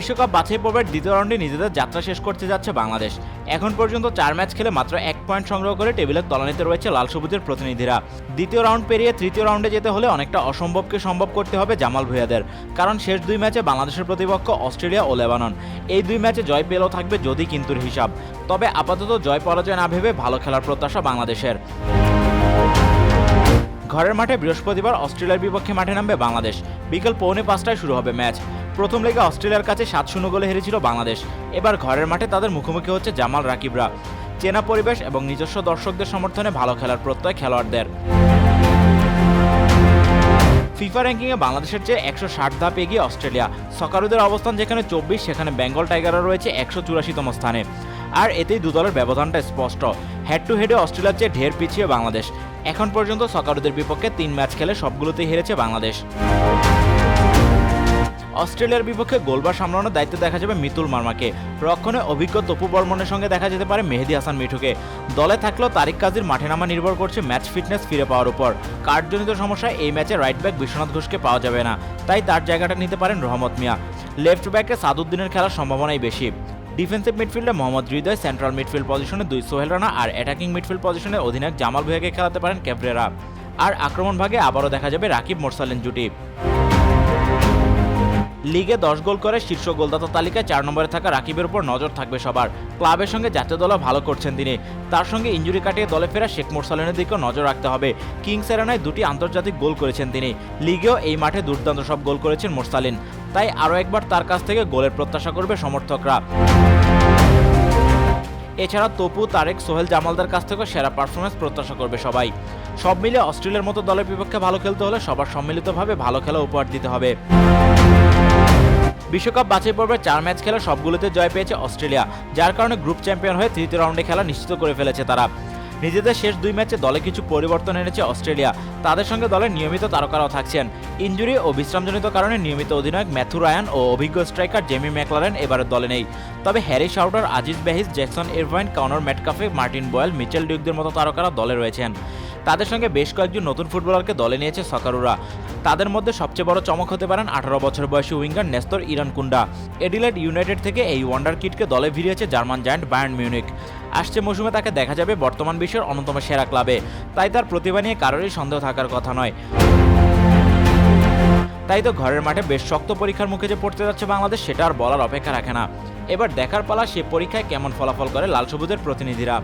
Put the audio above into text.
বিশ্বকাপ বাছাই পর্বের দ্বিতীয় রাউন্ডে নিজেদের যাত্রা শেষ করতে যাচ্ছে বাংলাদেশ। এখন পর্যন্ত চার ম্যাচ খেলে মাত্র এক পয়েন্ট সংগ্রহ করে টেবিলের তলানিতে রয়েছে লাল সবুজের প্রতিনিধিরা। দ্বিতীয় রাউন্ড পেরিয়ে তৃতীয় রাউন্ডে যেতে হলে অনেকটা অসম্ভবকে সম্ভব করতে হবে জামাল ভুঁইয়াদের। কারণ শেষ দুই ম্যাচে বাংলাদেশের প্রতিপক্ষ অস্ট্রেলিয়া ও লেবানন। এই দুই ম্যাচে জয় পেলেও থাকবে যদি কিন্তুর হিসাব। তবে আপাতত জয় পরাজয় না ভেবে ভালো খেলার প্রত্যাশা বাংলাদেশের। ঘরের মাঠে বৃহস্পতিবার অস্ট্রেলিয়ার বিপক্ষে মাঠে নামবে বাংলাদেশ। বিকেল পৌনে পাঁচটায় শুরু হবে ম্যাচ। প্রথম লেগে অস্ট্রেলিয়ার কাছে সাত শূন্য গোলে হেরেছিল বাংলাদেশ। এবার ঘরের মাঠে তাদের মুখোমুখি হচ্ছে জামাল রাকিবরা। চেনা পরিবেশ এবং নিজস্ব দর্শকদের সমর্থনে ভালো খেলার প্রত্যয় খেলোয়াড়দের। ফিফা র্যাঙ্কিংয়ে বাংলাদেশের চেয়ে একশো ষাট ধাপ এগিয়ে অস্ট্রেলিয়া। সকারুদের অবস্থান যেখানে চব্বিশ, সেখানে বেঙ্গল টাইগাররা রয়েছে একশো চুরাশিতম স্থানে। আর এতেই দু দলের ব্যবধানটা স্পষ্ট। হেড টু হেডে অস্ট্রেলিয়ার চেয়ে ঢের পিছিয়ে বাংলাদেশ। এখন পর্যন্ত সকারুদের বিপক্ষে তিন ম্যাচ খেলে সবগুলোতেই হেরেছে বাংলাদেশ। অস্ট্রেলিয়ার বিপক্ষে গোলবার সামলানোর দায়িত্ব দেখা যাবে মিতুল মার্মাকে। রক্ষণে অভিজ্ঞ তপু বর্মনের সঙ্গে দেখা যেতে পারে মেহেদি হাসান মিঠুকে। দলে থাকলেও তারিক কাজীর মাঠে নামা নির্ভর করছে ম্যাচ ফিটনেস ফিরে পাওয়ার উপর। কার্ডজনিত সমস্যায় এই ম্যাচে রাইট ব্যাক বিশ্বনাথ ঘোষকে পাওয়া যাবে না। তাই তার জায়গাটা নিতে পারেন রহমত মিয়া। লেফট ব্যাকে সাদুদ্দিনের খেলার সম্ভাবনাই বেশি। ডিফেন্সিভ মিডফিল্ডে মোহাম্মদ হৃদয়, সেন্ট্রাল মিডফিল্ড পজিশনে দুই সোহেল রানা আর অ্যাটাকিং মিডফিল্ড পজিশনে অধিনায়ক জামাল ভুয়াকে খেলাতে পারেন ক্যাবরেরা। আর আক্রমণ ভাগে আবারও দেখা যাবে রাকিব মোরসালিন জুটি। লিগে দশ গোল করে শীর্ষ গোলদাতা তালিকায় চার নম্বরে থাকা রাকিবের উপর নজর থাকবে সবার। ক্লাবের সঙ্গে জাতীয় দলও ভালো করছেন তিনি। তার সঙ্গে ইঞ্জুরি কাটিয়ে দলে ফেরা শেখ মোরসালিনের দিকেও নজর রাখতে হবে। কিংস এরানায় দুটি আন্তর্জাতিক গোল করেছেন তিনি। লিগেও এই মাঠে দুর্দান্ত সব গোল করেছেন মোরসালিন। তাই আরও একবার তার কাছ থেকে গোলের প্রত্যাশা করবে সমর্থকরা। এছাড়া তপু, তারেক, সোহেল জামালদার কাছ থেকেও সেরা পারফরমেন্স প্রত্যাশা করবে সবাই। সব মিলিয়ে অস্ট্রেলিয়ার মতো দলের বিপক্ষে ভালো খেলতে হলে সবার সম্মিলিতভাবে ভালো খেলা উপহার দিতে হবে। বিশ্বকাপ বাছাই পর্বে চার ম্যাচ খেলা সবগুলোতে জয় পেয়েছে অস্ট্রেলিয়া, যার কারণে গ্রুপ চ্যাম্পিয়ন হয়ে তৃতীয় রাউন্ডে খেলা নিশ্চিত করে ফেলেছে তারা। নিজেদের শেষ দুই ম্যাচে দলে কিছু পরিবর্তন এনেছে অস্ট্রেলিয়া। তাদের সঙ্গে দলের নিয়মিত তারকারাও থাকছেন। ইঞ্জুরি ও বিশ্রামজনিত কারণে নিয়মিত অধিনায়ক ম্যাথু রায়ান ও অভিজ্ঞ স্ট্রাইকার জেমি ম্যাকলারেন এবারের দলে নেই। তবে Harry Souttar, Aziz Behich, Jackson Irvine Connor Metcalfe, Martin Boyle, Mitchell ডিউকদের মতো তারকারা দলে রয়েছেন। তাদের সঙ্গে বেশ কয়েকজন নতুন ফুটবলারকে দলে নিয়েছে সকারুরা তাদের মধ্যে সবচেয়ে বড় চমক হতে পারেন আঠারো বছর বয়সী winger Nestory Irankunda. Adelaide United থেকে এই ওয়ান্ডার কিটকে দলে ভিড়িয়েছে জার্মান জায়ান্ট বায়ার্ন মিউনিক। আসছে মৌসুমে তাকে দেখা যাবে বর্তমান বিশ্বের অন্যতম সেরা ক্লাবে। তাই তার প্রতিভা নিয়ে কারোরই সন্দেহ থাকার কথা নয়। তাই তো ঘরের মাঠে বেশ শক্ত পরীক্ষার মুখে যে পড়তে যাচ্ছে বাংলাদেশ, সেটা আর বলার অপেক্ষা রাখে না। এবার দেখার পালা সে পরীক্ষায় কেমন ফলাফল করে লাল সবুজের প্রতিনিধিরা।